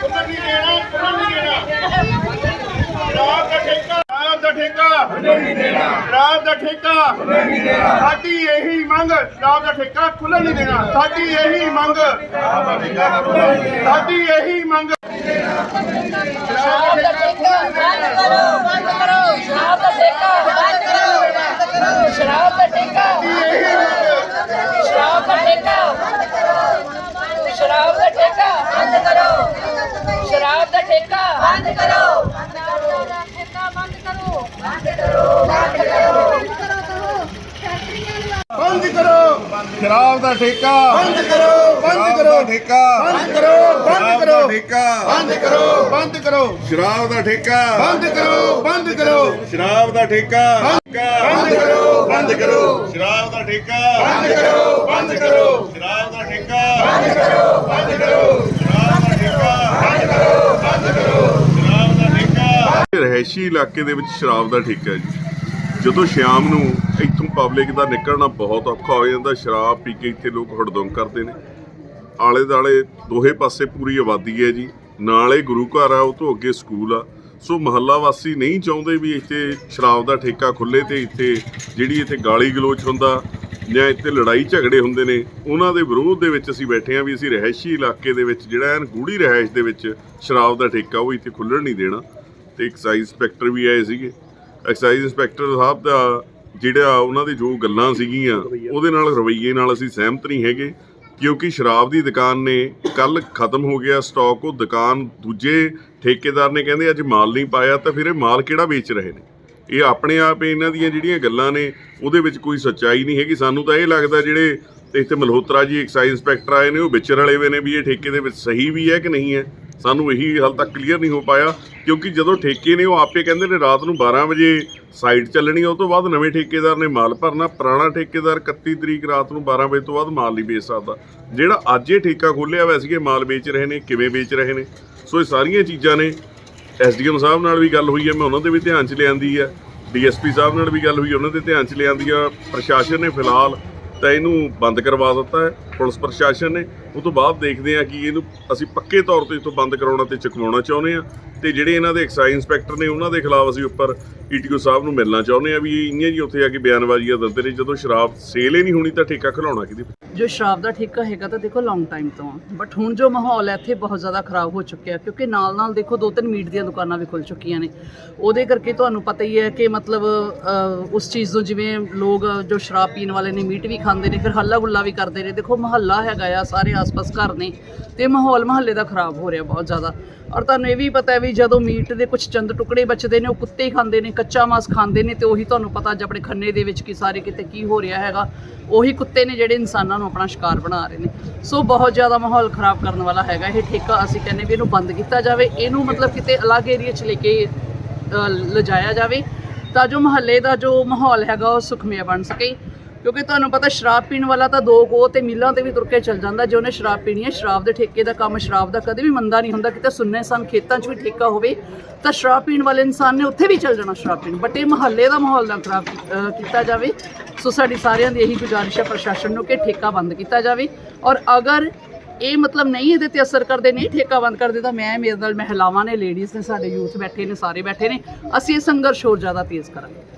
ਖੁੱਲ੍ਹਣ ਨਹੀਂ ਦੇਣਾ ਖੁੱਲ੍ਹਣ ਨਹੀਂ ਦੇਣਾ। ਸ਼ਰਾਬ ਦਾ ਠੇਕਾ ਸ਼ਰਾਬ ਦਾ ਠੇਕਾ। ਖੁੱਲ੍ਹਣ ਨਹੀਂ ਦੇਣਾ ਸ਼ਰਾਬ ਦਾ ਠੇਕਾ। ਖੁੱਲ੍ਹਣ ਨਹੀਂ ਦੇਣਾ ਸਾਡੀ ਇਹੀ ਮੰਗ ਸ਼ਰਾਬ ਦਾ ਠੇਕਾ ਖੁੱਲ੍ਹਣ ਨਹੀਂ ਦੇਣਾ। ਸਾਡੀ ਇਹੀ ਮੰਗ। ਸਾਡੀ ਇਹੀ ਮੰਗ ਸ਼ਰਾਬ ਦਾ ਠੇਕਾ ਬੰਦ ਕਰੋ ਬੰਦ ਕਰੋ ਸ਼ਰਾਬ ਦਾ ਠੇਕਾ ਬੰਦ ਕਰੋ ਸ਼ਰਾਬ ਦਾ ਠੇਕਾ ਸ਼ਰਾਬ ਦਾ ਠੇਕਾ ਸ਼ਰਾਬ ਦਾ ਠੇਕਾ ਬੰਦ ਕਰੋ ਸ਼ਰਾਬ ਦਾ ਠੇਕਾ ਬੰਦ ਕਰੋ ਠੇਕਾ ਬੰਦ ਕਰੋ ਬੰਦ ਕਰੋ ਬੰਦ ਕਰੋ ਬੰਦ ਕਰੋ ਸ਼ਰਾਬ ਦਾ ਠੇਕਾ ਬੰਦ ਕਰੋ ਬੰਦ ਕਰੋ ਠੇਕਾ ਬੰਦ ਕਰੋ ਬੰਦ ਕਰੋ ਠੇਕਾ ਬੰਦ ਕਰੋ ਬੰਦ ਕਰੋ ਸ਼ਰਾਬ ਦਾ ਠੇਕਾ ਬੰਦ ਕਰੋ ਬੰਦ ਕਰੋ ਸ਼ਰਾਬ ਦਾ ਠੇਕਾ ਬੰਦ ਕਰੋ ਬੰਦ ਕਰੋ ਸ਼ਰਾਬ ਦਾ ਠੇਕਾ ਬੰਦ ਕਰੋ ਬੰਦ ਕਰੋ ਸ਼ਰਾਬ ਦਾ ਠੇਕਾ ਬੰਦ ਕਰੋ ਬੰਦ ਕਰੋ ਸ਼ਰਾਬ ਦਾ ਠੇਕਾ ਬੰਦ ਕਰੋ ਬੰਦ ਕਰੋ ਸ਼ਰਾਬ ਦਾ ਰਿਹਾਇਸ਼ੀ ਇਲਾਕੇ ਦੇ ਵਿੱਚ ਸ਼ਰਾਬ ਦਾ ਠੇਕਾ ਹੈ ਜੀ। ਜਦੋਂ ਸ਼ਾਮ ਨੂੰ ਇੱਥੋਂ ਪਬਲਿਕ ਦਾ ਨਿਕਲਣਾ ਬਹੁਤ ਔਖਾ ਹੋ ਜਾਂਦਾ, ਸ਼ਰਾਬ ਪੀ ਕੇ ਇੱਥੇ ਲੋਕ ਹੜਦੰਗ ਕਰਦੇ ਨੇ। ਆਲੇ ਦਾਲੇ ਦੋਹੇ ਪਾਸੇ ਪੂਰੀ ਆਬਾਦੀ ਹੈ ਜੀ। ਨਾਲੇ ਗੁਰੂ ਘਰ ਆ, ਉਹ ਤੋਂ ਅੱਗੇ ਸਕੂਲ ਆ। ਸੋ ਮਹੱਲਾ ਵਾਸੀ ਨਹੀਂ ਚਾਹੁੰਦੇ ਵੀ ਇੱਥੇ ਸ਼ਰਾਬ ਦਾ ਠੇਕਾ ਖੁੱਲੇ ਤੇ ਇੱਥੇ ਜਿਹੜੀ ਇੱਥੇ ਗਾਲੀ ਗਲੋਚ ਹੁੰਦਾ ਜਾਂ ਇੱਥੇ ਲੜਾਈ ਝਗੜੇ ਹੁੰਦੇ ਨੇ, ਉਹਨਾਂ ਦੇ ਵਿਰੋਧ ਦੇ ਵਿੱਚ ਅਸੀਂ ਬੈਠੇ ਆਂ ਵੀ ਅਸੀਂ ਰਹਿਸ਼ੀ ਇਲਾਕੇ ਦੇ ਵਿੱਚ ਜਿਹੜਾ ਐਨ ਗੂੜੀ ਰਹਿਸ਼ ਦੇ ਵਿੱਚ ਸ਼ਰਾਬ ਦਾ ਠੇਕਾ ਉਹ ਇੱਥੇ ਖੁੱਲਣ ਨਹੀਂ ਦੇਣਾ। ਤੇ ਐਕਸਾਈਜ਼ ਇੰਸਪੈਕਟਰ ਵੀ ਆਏ ਸੀਗੇ। ਐਕਸਾਈਜ਼ ਇੰਸਪੈਕਟਰ ਸਾਹਿਬ ਦਾ ਜਿਹੜਾ ਉਹਨਾਂ ਦੀ ਜੋ ਗੱਲਾਂ ਸੀਗੀਆਂ, ਉਹਦੇ ਨਾਲ ਰਵੱਈਏ ਨਾਲ ਅਸੀਂ ਸਹਿਮਤ ਨਹੀਂ ਹੈਗੇ, ਕਿਉਂਕਿ ਸ਼ਰਾਬ ਦੀ ਦੁਕਾਨ ਨੇ ਕੱਲ ਖਤਮ ਹੋ ਗਿਆ ਸਟਾਕ, ਉਹ ਦੁਕਾਨ ਦੂਜੇ ਠੇਕੇਦਾਰ ਨੇ ਕਹਿੰਦੇ ਅੱਜ ਮਾਲ ਨਹੀਂ ਪਾਇਆ, ਤਾਂ ਫਿਰ ਇਹ ਮਾਲ ਕਿਹੜਾ ਵੇਚ ਰਹੇ ਨੇ? ਇਹ ਆਪਣੇ ਆਪ ਇਹਨਾਂ ਦੀਆਂ ਜਿਹੜੀਆਂ ਗੱਲਾਂ ਨੇ, ਉਹਦੇ ਵਿੱਚ ਕੋਈ ਸੱਚਾਈ ਨਹੀਂ ਹੈਗੀ। ਸਾਨੂੰ ਤਾਂ ਇਹ ਲੱਗਦਾ ਜਿਹੜੇ ਇੱਥੇ ਮਲਹੋਤਰਾ ਜੀ ਐਕਸਾਈਜ਼ ਇੰਸਪੈਕਟਰ ਆਏ ਨੇ, ਉਹ ਵਿਚਰ ਵਾਲੇ ਵੇ ਨੇ ਵੀ ਇਹ ਠੇਕੇ ਦੇ ਵਿੱਚ ਸਹੀ ਵੀ ਹੈ ਕਿ ਨਹੀਂ ਹੈ। ਸਾਨੂੰ ਇਹੀ ਹਾਲ ਤੱਕ ਕਲੀਅਰ ਨਹੀਂ ਹੋ ਪਾਇਆ, ਕਿਉਂਕਿ ਜਦੋਂ ਠੇਕੇ ਨੇ ਉਹ ਆਪੇ ਕਹਿੰਦੇ ਨੇ ਰਾਤ ਨੂੰ 12 ਵਜੇ ਸਾਈਟ ਚੱਲਣੀ ਉਹ ਤੋਂ ਬਾਅਦ ਨਵੇਂ ਠੇਕੇਦਾਰ ਨੇ ਮਾਲ ਭਰਨਾ, ਪੁਰਾਣਾ ਠੇਕੇਦਾਰ 31 ਤਰੀਕ ਰਾਤ ਨੂੰ 12 ਵਜੇ ਤੋਂ ਬਾਅਦ ਮਾਲ ਨਹੀਂ ਵੇਚ ਸਕਦਾ। ਜਿਹੜਾ ਅੱਜ ਇਹ ਠੇਕਾ ਖੋਲਿਆ ਹੋਇਆ ਸੀ ਇਹ ਮਾਲ ਵੇਚ ਰਹੇ ਨੇ, ਕਿਵੇਂ ਵੇਚ ਰਹੇ ਨੇ? ਸੋ ਇਹ ਸਾਰੀਆਂ ਚੀਜ਼ਾਂ ਨੇ, ਐਸਡੀਐਮ ਸਾਹਿਬ ਨਾਲ ਵੀ ਗੱਲ ਹੋਈ ਹੈ ਮੈਂ ਉਹਨਾਂ ਦੇ ਵੀ ਧਿਆਨ 'ਚ ਲਿਆਂਦੀ ਹੈ ਡੀਐਸਪੀ ਸਾਹਿਬ ਨਾਲ ਵੀ ਗੱਲ ਹੋਈ, ਉਹਨਾਂ ਦੇ ਧਿਆਨ 'ਚ ਲਿਆਂਦੀ ਆ, ਪ੍ਰਸ਼ਾਸਨ ਨੇ ਫਿਲਹਾਲ ਤਾਂ ਇਹਨੂੰ ਬੰਦ ਕਰਵਾ ਦਿੱਤਾ ਹੈ, ਪੁਲਿਸ ਪ੍ਰਸ਼ਾਸਨ ਨੇ ਉਹ ਤੋਂ ਬਾਅਦ ਦੇਖਦੇ ਆ ਕਿ ਇਹਨੂੰ ਅਸੀਂ ਪੱਕੇ ਤੌਰ ਤੇ ਇਥੋਂ ਬੰਦ ਕਰਾਉਣਾ ਤੇ ਚੁਕਵਾਉਣਾ ਚਾਹੁੰਦੇ ਆ ਤੇ ਜਿਹੜੇ ਇਹਨਾਂ ਦੇ ਐਕਸਾਈਜ਼ ਇੰਸਪੈਕਟਰ ਨੇ ਉਹਨਾਂ ਦੇ ਖਿਲਾਫ ਅਸੀਂ ਉੱਪਰ ਈਟੀਓ ਸਾਹਿਬ ਨੂੰ ਮਿਲਣਾ ਚਾਹੁੰਦੇ ਆ ਵੀ ਇੰਨੀਆਂ ਜੀ ਉੱਥੇ ਆ ਕੇ ਬਿਆਨਬਾਜ਼ੀਆਂ ਦਿੰਦੇ ਨੇ ਜਦੋਂ ਸ਼ਰਾਬ ਸੇਲ ਹੀ ਨਹੀਂ ਹੋਣੀ ਤਾਂ ਠੇਕਾ ਖਿਲਾਉਣਾ ਕਿਹਦੇ ਜੋ ਸ਼ਰਾਬ ਦਾ ਠੇਕਾ ਹੈਗਾ ਤਾਂ ਦੇਖੋ ਲੌਂਗ ਟਾਈਮ ਤੋਂ ਬਟ ਹੁਣ ਜੋ ਮਾਹੌਲ ਹੈ ਇੱਥੇ ਬਹੁਤ ਜ਼ਿਆਦਾ ਖਰਾਬ ਹੋ ਚੁੱਕਿਆ ਕਿਉਂਕਿ ਨਾਲ ਨਾਲ ਦੇਖੋ ਦੋ ਤਿੰਨ ਮੀਟ ਦੀਆਂ ਦੁਕਾਨਾਂ ਵੀ ਖੁੱਲ ਚੁੱਕੀਆਂ ਨੇ। ਉਹਦੇ ਕਰਕੇ ਤੁਹਾਨੂੰ ਪਤਾ ਹੀ ਹੈ ਕਿ ਮਤਲਬ ਅਹ, ਉਸ ਚੀਜ਼ ਨੂੰ ਜਿਵੇਂ ਲੋਕ ਜੋ ਸ਼ਰਾਬ ਪੀਣ ਵਾਲੇ ਨੇ ਮੀਟ ਵੀ ਖਾਂਦੇ ਨੇ ਫਿਰ ਹੱਲਾ ਗੁੱਲਾ ਵੀ ਕਰਦੇ ਨੇ। ਦੇਖੋ ਮਹੱਲਾ ਹੈਗਾ ਆ ਸਾਰੇ ਆਸ-ਪਾਸ ਘਰ ਨੇ ਤੇ ਮਾਹੌਲ ਮਹੱਲੇ ਦਾ ਖਰਾਬ ਹੋ ਰਿਹਾ ਬਹੁਤ ਜ਼ਿਆਦਾ। ਔਰ ਤੁਹਾਨੂੰ ਇਹ ਵੀ ਪਤਾ ਹੈ ਵੀ ਜਦੋਂ ਮੀਟ ਦੇ ਕੁਝ ਚੰਦ ਟੁਕੜੇ ਬਚਦੇ ਨੇ ਉਹ ਕੁੱਤੇ ਹੀ ਖਾਂਦੇ ਨੇ ਕੱਚਾ ਮਾਸ ਖਾਂਦੇ ਨੇ ਤੇ ਉਹੀ ਤੁਹਾਨੂੰ ਪਤਾ ਅੱਜ ਆਪਣੇ ਖੰਨੇ ਦੇ ਵਿੱਚ ਕੀ ਸਾਰੇ ਕਿਤੇ ਕੀ ਹੋ ਰਿਹਾ ਹੈਗਾ। ਉਹੀ ਕੁੱਤੇ ਨੇ ਜਿਹੜੇ ਇਨਸਾਨਾਂ ਨੂੰ ਆਪਣਾ ਸ਼ਿਕਾਰ ਬਣਾ ਰਹੇ ਨੇ। ਸੋ ਬਹੁਤ ਜ਼ਿਆਦਾ ਮਾਹੌਲ ਖਰਾਬ ਕਰਨ ਵਾਲਾ ਹੈਗਾ ਇਹ ਠੇਕਾ। ਅਸੀਂ ਕਹਿੰਦੇ ਵੀ ਇਹਨੂੰ ਬੰਦ ਕੀਤਾ ਜਾਵੇ। ਇਹਨੂੰ ਮਤਲਬ ਕਿਤੇ ਅਲੱਗ ਏਰੀਆ 'ਚ ਲੈ ਕੇ ਅ, ਲਿਜਾਇਆ ਜਾਵੇ ਤਾਂ ਜੋ ਮਹੱਲੇ ਦਾ ਜੋ ਮਾਹੌਲ ਹੈਗਾ ਉਹ ਸੁਖਮਿਆ ਬਣ ਸਕੇ। ਕਿਉਂਕਿ ਤੁਹਾਨੂੰ ਪਤਾ ਸ਼ਰਾਬ ਪੀਣ ਵਾਲਾ ਤਾਂ ਦੋ ਗੋ ਤੇ ਮਿੱਲਾਂ ਤੇ ਵੀ ਤੁਰ ਕੇ ਚੱਲ ਜਾਂਦਾ। ਜੇ ਉਹਨੇ ਸ਼ਰਾਬ ਪੀਣੀ ਹੈ ਸ਼ਰਾਬ ਦੇ ਠੇਕੇ ਦਾ ਕੰਮ ਸ਼ਰਾਬ ਦਾ ਕਦੇ ਵੀ ਮੰਦਾ ਨਹੀਂ ਹੁੰਦਾ। ਕਿਤੇ ਸੁੰਨੇ ਸਨ ਖੇਤਾਂ 'ਚ ਵੀ ਠੇਕਾ ਹੋਵੇ ਤਾਂ ਸ਼ਰਾਬ ਪੀਣ ਵਾਲੇ ਇਨਸਾਨ ਨੇ ਉੱਥੇ ਵੀ ਚੱਲ ਜਾਣਾ ਸ਼ਰਾਬ ਪੀਣ। ਬਟ ਇਹ ਮਹੱਲੇ ਦਾ ਮਾਹੌਲ ਨਾ ਖਰਾਬ ਅ, ਕੀਤਾ ਜਾਵੇ। ਸੋ ਸਾਡੀ ਸਾਰਿਆਂ ਦੀ ਇਹੀ ਗੁਜ਼ਾਰਿਸ਼ ਹੈ ਪ੍ਰਸ਼ਾਸਨ ਨੂੰ ਕਿ ਠੇਕਾ ਬੰਦ ਕੀਤਾ ਜਾਵੇ। ਔਰ ਅਗਰ ਇਹ ਮਤਲਬ ਨਹੀਂ ਇਹਦੇ ਤੇ ਅਸਰ ਕਰਦੇ ਨਹੀਂ ਠੇਕਾ ਬੰਦ ਕਰਦੇ ਤਾਂ ਮੈਂ ਮੇਰੇ ਨਾਲ ਮਹਿਲਾਵਾਂ ਨੇ ਲੇਡੀਜ਼ ਨੇ ਸਾਡੇ ਯੂਥ ਬੈਠੇ ਨੇ ਸਾਰੇ ਬੈਠੇ ਨੇ। ਅਸੀਂ ਇਹ ਸੰਘਰਸ਼ ਹੋਰ ਜ਼ਿਆਦਾ ਤੇਜ਼ ਕਰਾਂਗੇ।